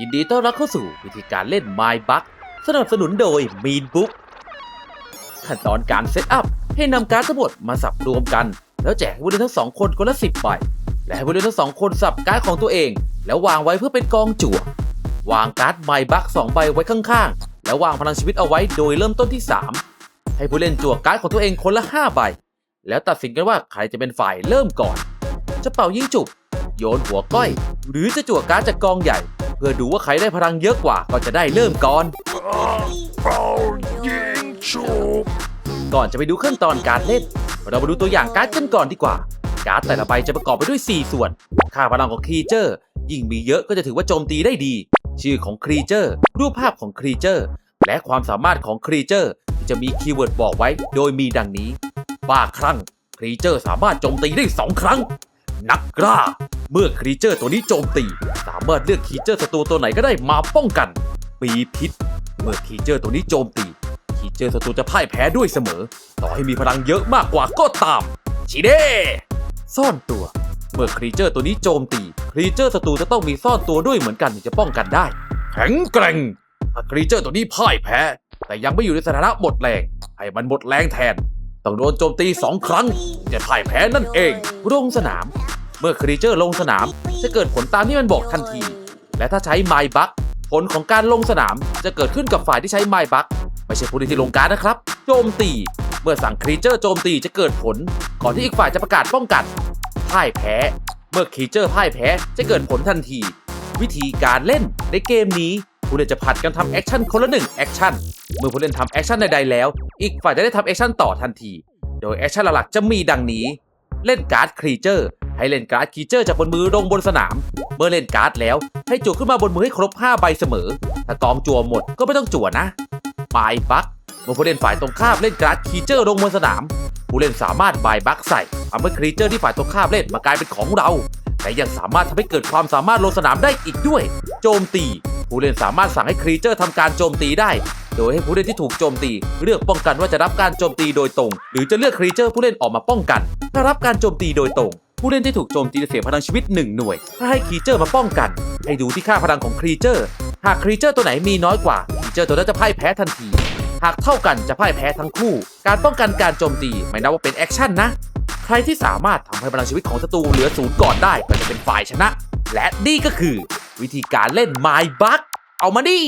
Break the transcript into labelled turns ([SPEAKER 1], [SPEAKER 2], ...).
[SPEAKER 1] ยินดีต้อนรับเข้าสู่วิธีการเล่น My Bug สนับสนุนโดย Mean Book ขั้นตอนการเซตอัพให้นำการ์ดทั้งหมดมาสับรวมกัน แล้วแจกให้ผู้เล่นทั้งสองคนคนละ10ใบ และให้ผู้เล่นทั้งสองคนสับการ์ดของตัวเอง แล้ววางไว้เพื่อเป็นกองจั่ว วางการ์ด My Bug 2ใบไว้ข้างๆ แล้ววางพลังชีวิตเอาไว้โดยเริ่มต้นที่ 3 ให้ผู้เล่นจั่วการ์ดของตัวเองคนละ5ใบ แล้วตัดสินกันว่าใครจะเป็นฝ่ายเริ่มก่อน จะเป่ายิงจุบโยนหัวก้อย หรือจะจั่วการ์ดจากกองใหญ่ เพื่อดูว่าใครได้พลังเยอะกว่าก็จะได้เริ่มก่อน ก่อนจะไปดูขั้นตอนการเล่น เรามาดูตัวอย่างการ์ดกันก่อนดีกว่า การ์ดแต่ละใบจะประกอบไปด้วย 4 ส่วน ค่าพลังของครีเจอร์ ยิ่งมีเยอะก็จะถือว่าโจมตีได้ดี ชื่อของครีเจอร์ รูปภาพของครีเจอร์ และความสามารถของครีเจอร์ที่จะมีคีย์เวิร์ดบอกไว้ โดยมีดังนี้ บ้าคลั่ง ครีเจอร์สามารถโจมตีได้ 2 ครั้ง นักกล้า เมื่อครีเจอร์ตัวนี้โจมตีามารถเลือกคีเจอร์ศัตรูตัวไหนก็ได้มาป้องกัน ปีพิษ เมื่อคีเจอร์ตัวนี้โจมตี คีเจอร์ศัตรูจะพ่ายแพ้ด้วยเสมอ ต่อให้มีพลังเยอะมากกว่าก็ตาม ชิเด้ซ่อนตัว เมื่อครีเจอร์ตัวนี้โจมตี ครีเจอร์ศัตรูจะต้องมีซ่อนตัวด้วยเหมือนกันถึงจะป้องกันได้ แข็งแกร่งถ้าครีเจอร์ตัวนี้พ่ายแพ้ แต่ยังไม่อยู่ในสถานะหมดแรง ให้มันหมดแรงแทน ต้องโดนโจมตีสองครั้งถึงจะพ่ายแพ้นั่นเองลงสนาม เมื่อครีเจอร์ลงสนาม จะเกิดผลตามที่มันบอกทันที และถ้าใช้ไมบักผลของการลงสนามจะเกิดขึ้นกับฝ่ายที่ใช้ไมบักไม่ใช่ผู้เล่นที่ลงการนะครับ โจมตี เมื่อสั่งครีเจอร์โจมตีจะเกิดผล ก่อนที่อีกฝ่ายจะประกาศป้องกันพ่ายแพ้ เมื่อครีเจอร์พ่ายแพ้จะเกิดผลทันที วิธีการเล่นในเกมนี้ผู้เล่นจะผัดกันทำแอคชั่นคนละหนึ่งแอคชั่น เมื่อผู้เล่นทำแอคชั่นใดๆแล้ว อีกฝ่ายจะได้ทำแอคชั่นต่อทันที โดยแอคชั่นหลักๆจะมีดังนี้ เล่นการ์ดครีเจอร์ ให้เล่นการ์ดครีเจอร์จากบนมือลงบนสนาม เมื่อเล่นการ์ดแล้ว ให้จั่วขึ้นมาบนมือให้ครบ 5 ใบเสมอ ถ้ากองจั่วหมดก็ไม่ต้องจั่วนะบายบักเมื่อผู้เล่นฝ่ายตรงข้ามเล่นการ์ดครีเจอร์ลงบนสนาม ผู้เล่นสามารถบายบักใส่ทำให้ครีเจอร์ที่ฝ่ายตรงข้ามเล่นมากลายเป็นของเรา แต่ยังสามารถทำให้เกิดความสามารถลงสนามได้อีกด้วย โจมตี ผู้เล่นสามารถสั่งให้ครีเจอร์ทำการโจมตีได้โดยให้ผู้เล่นที่ถูกโจมตี เลือกป้องกันว่าจะรับการโจมตีโดยตรง หรือจะเลือกครีเจอร์ผู้เล่นออกมาป้องกันถ้ารับการโจมตีโดยตรง ผู้เล่นที่ถูกโจมตีจะเสียพลังชีวิต 1 หน่วย ถ้าให้ครีเจอร์มาป้องกัน ให้ดูที่ค่าพลังของครีเจอร์ หากครีเจอร์ตัวไหนมีน้อยกว่าครีเจอร์ตัวนั้นจะพ่ายแพ้ทันที หากเท่ากันจะพ่ายแพ้ทั้งคู่ การป้องกันการโจมตีไม่นับว่าเป็นแอคชั่นนะ ใครที่สามารถทำให้พลังชีวิตของศัตรูเหลือศูนย์ก่อนได้ก็จะเป็นฝ่ายชนะ และนี่ก็คือ วิธีการเล่น My Bug เอามาดิ